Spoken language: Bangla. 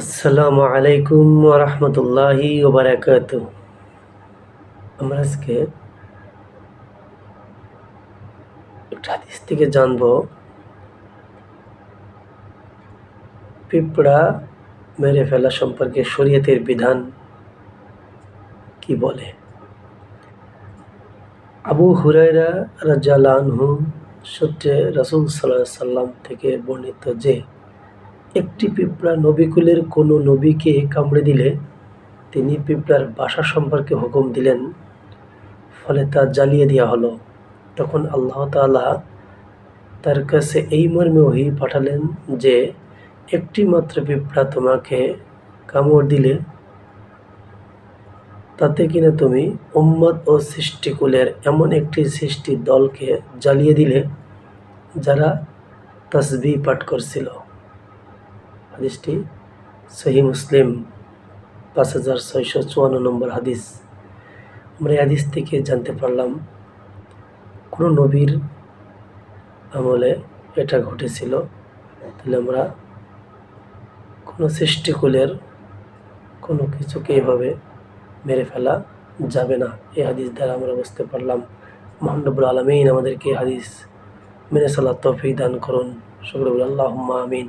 আসসালামু আলাইকুম রহমতুল্লাহি ওবরাকাত আমরা আজকে একটা হাদিস থেকে জানব। পিঁপড়া মেরে ফেলা সম্পর্কে শরীয়তের বিধান কি বলে? আবু হুরাইরা রাজালানহু সূত্রে রসুল সাল্লাহ সাল্লাম থেকে বর্ণিত যে একটি পিঁপড়া নবিকুলের কোনো নবীকে কামড়ে দিলে তিনি পিঁপড়ার বাসা সম্পর্কে হুকুম দিলেন। ফলে তা জ্বালিয়ে দেওয়া হলো। তখন আল্লাহ তালা তার কাছে এই মর্মে ওহি পাঠালেন যে, একটি মাত্র পিঁপড়া তোমাকে কামড় দিলে, তাতে কিনা তুমি উম্মত ও সৃষ্টিকুলের এমন একটি সৃষ্টি দলকে জ্বালিয়ে দিলে, যারা তসবি পাঠ করছিল। হাদিসটি সহি মুসলিম, পাঁচ হাজার ছয়শো চুয়ান্ন নম্বর হাদিস। আমরা এই হাদিস থেকে জানতে পারলাম, কোনো নবীর আমলে এটা ঘটেছিল। তাহলে আমরা কোনো সৃষ্টিকুলের কোনো কিছুকে এভাবে মেরে ফেলা যাবে না। এই হাদিস দ্বারা আমরা বুঝতে পারলাম মোহাম্মবুল আলমিন আমাদেরকে হাদিস মেনে সাল্লাহ তৌফিক দান করুন। সকলে আল্লাহ আমিন।